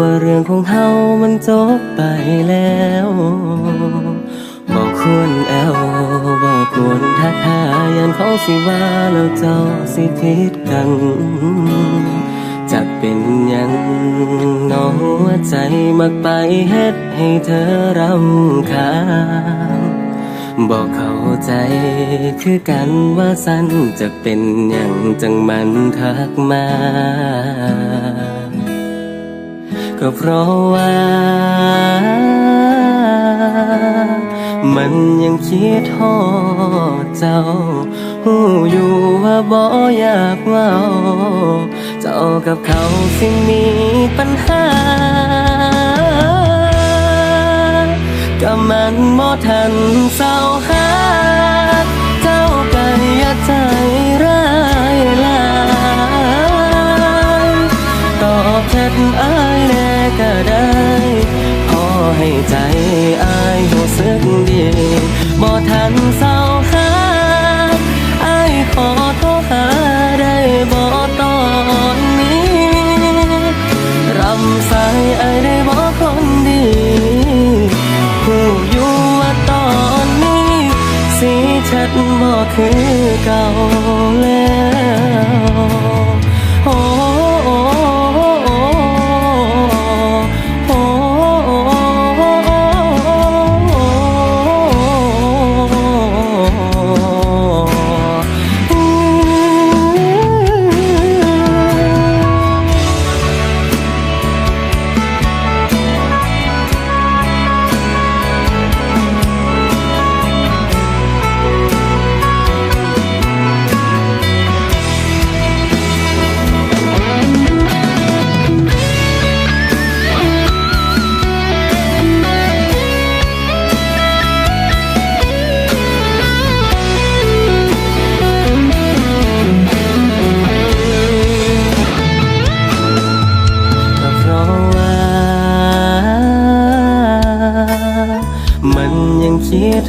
ว่าเรื่องของเฮามันจบไปแล้วบอกควรแอวบอกควรทักทายันเขาสิว่าแล้วเจ้าสิผิดกันจะเป็นยังน้องหัวใจมักไปเฮ็ดให้เธอรำคาญ บอกเข้าใจคือกันว่าสั้นจะเป็นอย่างจังมันทักมา ก็เพราะว่า มันยังคิดทอดเจ้าหูอยู่ว่าบ่อยากเว่าเจ้ากับเขาสิมีปัญหา ก็มันบ่ทันเศร้าหาเจ้าก็อย่ใจร้ายลายตอบแชทอายแน่ก็ได้พอให้ใจอายรู้สึกดีบ่ทันเศร้าหาอายขอโทรหาได้บ่ตอนนี้รำสายไอายได้บอกคนดี สีชัดบอกคือเก่าแล้ว โอ้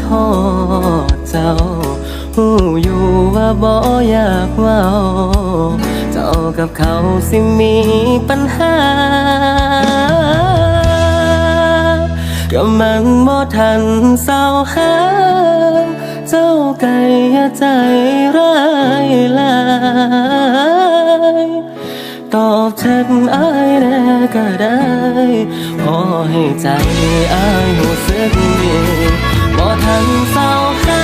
ทอดเจ้าหูอยู่ว่าบ่อยากเว่าเจ้ากับเขาสิมีปัญหา ก็มันบ่ทันเศร้าหา เจ้าไก่ย่าใจร้ายลายตอบแชทอายแน่ก็ได้พอให้ใจอายรู้สึกดี บ่ทันเศร้าหา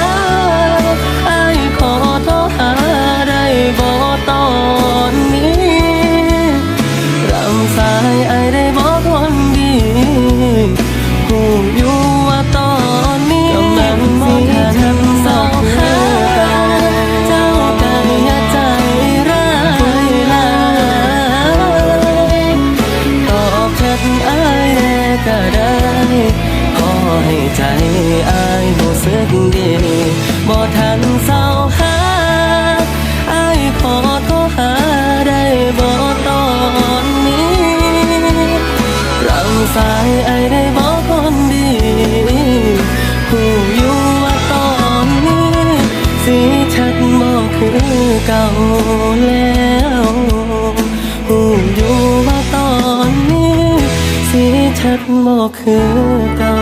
อายขอโทษหาได้บ่ตอนนี้รำสายอายได้บอกคนดีหูอยู่ สายอได้บอกคนดีผู้อยู่ว่าตอนนี้ สีชัดบอกคือเก่าแล้วหูอยู่ว่าตอนนี้ สีชัดบอกคือเก่า